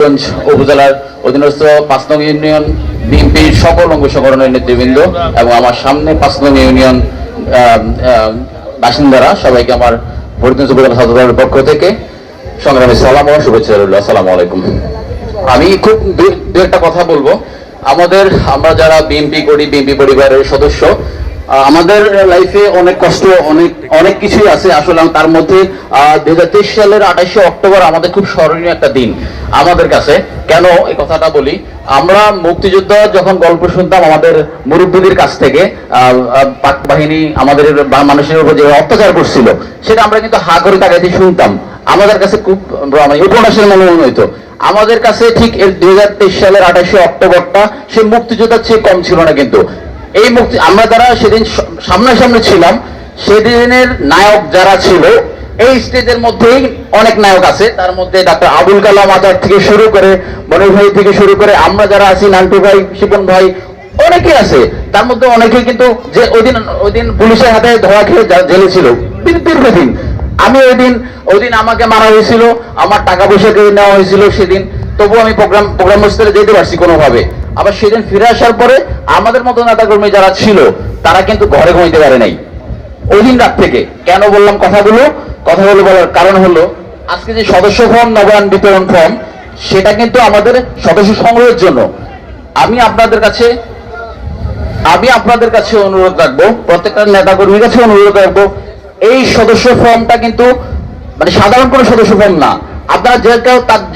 গঞ্জ উপজেলার অধীনস্থ ইউনিয়ন বিএনপির সকল অঙ্গ সংগঠনের নেতৃবৃন্দ এবং আমার সামনে ইউনিয়ন বাসিন্দারা সবাইকে আমার উপজেলা পক্ষ থেকে সংগ্রামী সালাম ও শুভেচ্ছা রইল। আলাইকুম। আমি খুব দু- একটা কথা বলব। আমাদের, আমরা যারা বিএনপি করি, বিএনপি পরিবারের সদস্য আমাদের লাইফে অনেক কষ্ট, অনেক অনেক কিছুই আছে। আসলে তার মধ্যে দুই হাজার তেইশ সালের আঠাশে অক্টোবর আমাদের খুব স্মরণীয় একটা দিন আমাদের কাছে। কেন? এই কথাটা বলি। আমরা মুক্তিযুদ্ধ যখন গল্প শুনতাম আমাদের মুরব্বীদের কাছ থেকে পাক বাহিনী আমাদের মানুষের উপর যে অত্যাচার করছিল, সেটা আমরা কিন্তু হা করে তাকাইতে শুনতাম। আমাদের কাছে খুব মানে উপন্যাসের মনে মনে হইতো। আমাদের কাছে ঠিক এর দুই হাজার তেইশ সালের আঠাশে অক্টোবরটা সে মুক্তিযোদ্ধার চেয়ে কম ছিল না কিন্তু। এই মুক্তি, আমরা যারা সেদিন সামনাসামনি ছিলাম, সেদিনের নায়ক যারা ছিল, এই স্টেজের মধ্যেই অনেক নায়ক আছে। তার মধ্যে ডাক্তার আবুল কালাম আজাদ থেকে শুরু করে মনির ভাই থেকে শুরু করে আমরা যারা আছি, নান্টু ভাই, শিপন ভাই অনেকে আছে। তার মধ্যে অনেকে কিন্তু যে ওই দিন ওই দিন পুলিশের হাতে ধরা খেয়ে জেলে ছিল। দীর্ঘদিন। আমি ওই দিন ওই দিন আমাকে মারা হয়েছিল, আমার টাকা পয়সা কেড়ে নেওয়া হয়েছিল সেদিন। তবুও আমি প্রোগ্রাম প্রোগ্রাম স্থলে যেতে পারছি কোনোভাবে। আবার সেদিন ফিরে আসার পরে আমাদের মতো নেতাকর্মী যারা ছিল, তারা কিন্তু ঘরে ঘুমাইতে পারে নাই। ওই দিন রাত থেকে কেন বললাম কথাগুলো? কথাগুলো বলার কারণ হলো, আজকে যে সদস্য ফর্ম, নবায়ন বিতরণ ফর্ম, সেটা কিন্তু আমাদের সদস্য সংগ্রহের জন্য। আমি আপনাদের কাছে, আমি আপনাদের কাছে অনুরোধ রাখব, প্রত্যেকটা নেতা কর্মীর কাছে অনুরোধ রাখব, এই সদস্য ফর্মটা কিন্তু মানে সাধারণ কোনো সদস্য ফর্ম না আপনারা যে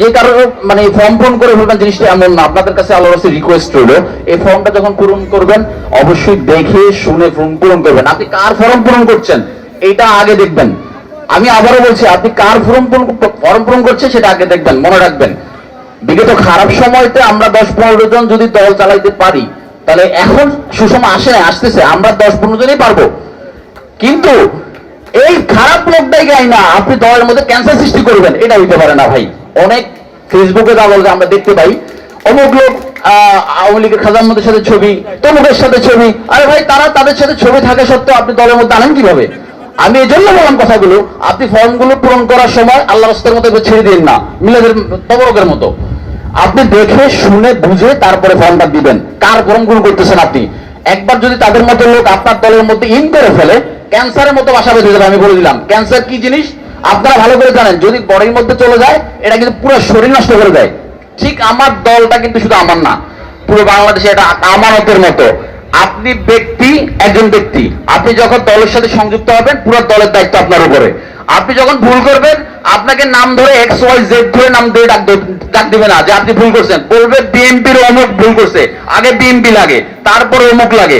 যে কারও মানে ফর্ম পূরণ করে ফেলবেন জিনিসটা এমন না। আপনাদের কাছে আল্লাহর কাছে রিকোয়েস্ট রইল, এই ফর্মটা যখন পূরণ করবেন, অবশ্যই দেখে শুনে ফর্ম পূরণ করবেন। আপনি কার ফর্ম পূরণ করছেন? এইটা আগে দেখবেন। আমি আবারও বলছি, আপনি কার ফর্ম পূরণ ফর্ম পূরণ করছেন সেটা আগে দেখবেন, মনে রাখবেন। বিগত খারাপ সময়তে আমরা দশ পনেরো জন যদি দল চালাইতে পারি, তাহলে এখন সুষম আসে আসতেছে, আমরা দশ পনেরো জনই পারব। কিন্তু এই খারাপ লোকটাই গাই না। আপনি দলের মধ্যে ক্যান্সার সৃষ্টি করবেন, এটা হইতে পারে না ভাই। অনেক ফেসবুকে যা বলতে আমরা দেখতে পাই। অমুক লোক আওয়ামী লীগের খাজানমতের সাথে ছবি, তমুকের সাথে ছবি। আরে ভাই, তারা তাদের সাথে ছবি থাকা সত্ত্বেও আপনি দলের মধ্যে আনেন কীভাবে? আমি এই জন্য বললাম কথাগুলো, আপনি ফর্মগুলো পূরণ করার সময় আল্লাহ রাস্তার মতো ছেড়ে দিন না, মিলাদের তবরকের মতো। আপনি দেখে, শুনে, বুঝে তারপরে ফর্মটা দিবেন। কার ফর্ম পূরণ করতেছেন আপনি? একবার যদি তাদের মতো লোক আপনার দলের মধ্যে ইন করে ফেলে ক্যান্সারের মতো বাসা বেঁধে যাবে আমি বলে দিলাম। ক্যান্সার কি জিনিস? আপনারা ভালো করে জানেন, যদি বডির মধ্যে চলে যায়, এটা কিন্তু পুরো শরীর নষ্ট করে দেয়। ঠিক আমার দলটা কিন্তু শুধু আমার না, পুরো বাংলাদেশে এটা আমানতের মতো। আপনি ব্যক্তি, একজন ব্যক্তি। আপনি যখন দলের সাথে সংযুক্ত হবেন, পুরো দলের দায়িত্ব আপনার উপরে। আপনি যখন ভুল করবেন, আপনাকে নাম ধরে এক্স ওয়াই জেড ধরে নাম দিয়ে ডাক ডাক দিবে না যে আপনি ভুল করছেন। বলবে, বিএনপির অমুক ভুল করছে। আগে বিএনপি লাগে, তারপরে অমুক লাগে।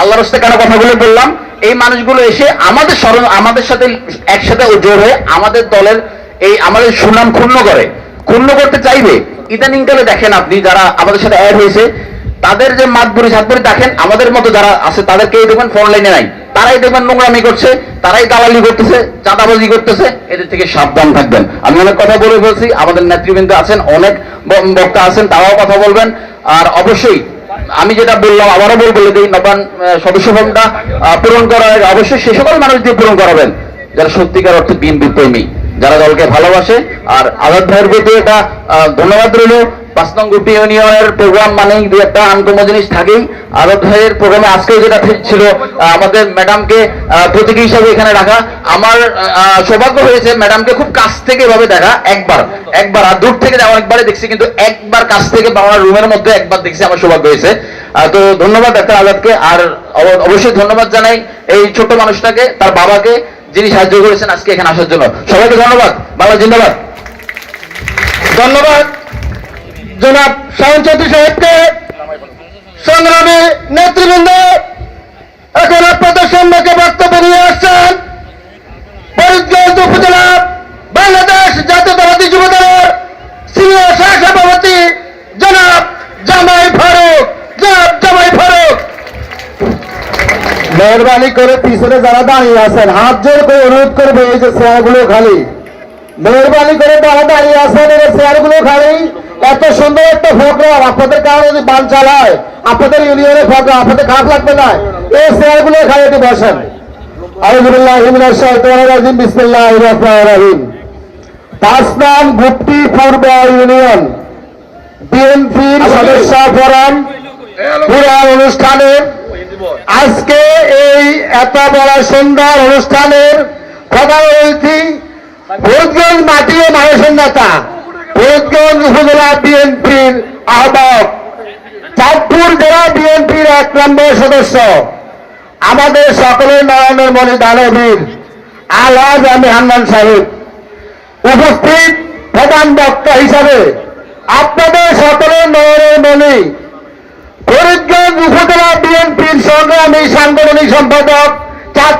আল্লাহর হস্তে কেন কথাগুলো বললাম? এই মানুষগুলো এসে আমাদের স্মরণ, আমাদের সাথে একসাথে জোর হয়ে আমাদের দলের এই আমাদের সুনাম ক্ষুণ্ণ করে। ক্ষুণ্ণ করতে চাইবে ইদানিং কালে দেখেন আপনি যারা আমাদের সাথে অ্যাড হয়েছে, তাদের যে মাতবুরি সাতবুরি দেখেন, আমাদের মতো যারা আছে তাদেরকেই দেখবেন ফোন লাইনে নাই। তারাই দেখবেন নোংরামি করছে, তারাই দালালি করতেছে, চাঁদাবাজি করতেছে, এদের থেকে সাবধান থাকবেন। আমি অনেক কথা বলে ফেলছি, আমাদের নেতৃবৃন্দ আছেন, অনেক বক্তা আছেন, তারাও কথা বলবেন। আর অবশ্যই আমি যেটা বললাম, আবারও বলব যে এই নবান সদস্য পূরণ করা অবশ্যই সে সকল মানুষ দিয়ে পূরণ করাবেন যারা সত্যিকার অর্থে বিএনপি প্রেমী। যারা দলকে ভালোবাসে। আর আজাদ ভাইয়ের প্রতি আহ, ধন্যবাদ রইল। পাঁচ নং গুপি ইউনিয়নের প্রোগ্রাম মানেই দু একটা আন্তম জিনিস থাকেই। আজাদ ভাইয়ের প্রোগ্রামে আজকে যেটা ছিল আমাদের ম্যাডামকে প্রতীকী হিসাবে এখানে রাখা। আমার সৌভাগ্য হয়েছে ম্যাডামকে খুব কাছ থেকে এভাবে দেখা একবার একবার আর দূর থেকে অনেকবারই দেখছি কিন্তু একবার কাছ থেকে বা আমার রুমের মধ্যে একবার দেখছি আমার সৌভাগ্য হয়েছে। তো ধন্যবাদ ডাক্তার আজাদকে আর অবশ্যই ধন্যবাদ জানাই এই ছোট্ট মানুষটাকে তার বাবাকে যিনি সাহায্য করেছেন, আজকে এখানে আসার জন্য। সবাইকে ধন্যবাদ। বাংলা জিন্দাবাদ। ধন্যবাদ। জনাব শাহন চৌধুরী সাহেবকে। সংগ্রামী নেতৃবৃন্দ, এখন আপনাদের সম্মুখে বক্তব্য নিয়ে আসছেন ফরিদগঞ্জ উপজেলা বাংলাদেশ জাতীয়তাবাদী যুব দলের সিনিয়র সহ সভাপতি জনাব জামাই ফারুক জনাব জামাই ফারুক মেহরবানি করে পিছনে যারা দাঁড়িয়ে আছেন, হাত জোর করে অনুরোধ করবে এই যে চেয়ারগুলো খালি। মেহরবানি করে যারা দাঁড়িয়ে আছেন, এই চেয়ারগুলো খালি। এত সুন্দর একটা প্রোগ্রাম, আপনাদের কারণে যদি বান চালায়, আপনাদের ইউনিয়নের প্রোগ্রাম, আপনাদের খারাপ লাগবে না। এই চেয়ারগুলো খালি একটু বসেন। আলহামদুলিল্লাহ হিমিনার শাহিদ রাজিম বিসমিল্লাহ রহমান রহিম। পাঁচ নাম গুপ্তি পূর্ব ইউনিয়ন। বিএনপির সদস্য ফোরাম পুরা অনুষ্ঠানের আজকে এই এত বড় সুন্দর অনুষ্ঠানের প্রধান অতিথি ভোটগঞ্জ মাটি ও মানুষের নেতা ভোটগঞ্জ উপজেলা বিএনপির আহ্বায়ক, চাঁদপুর জেলা বিএনপির এক নম্বর সদস্য, আমাদের সকলের নয়নের মনে দানবীর, আলহাজ আমি হান্নান সাহেব। উপস্থিত প্রধান বক্তা হিসাবে আপনাদের সকলের নয়নের মণি ফরিদগঞ্জ উপজেলা বিএনপির সংগ্রামী সাংগঠনিক সম্পাদক চাঁদপুর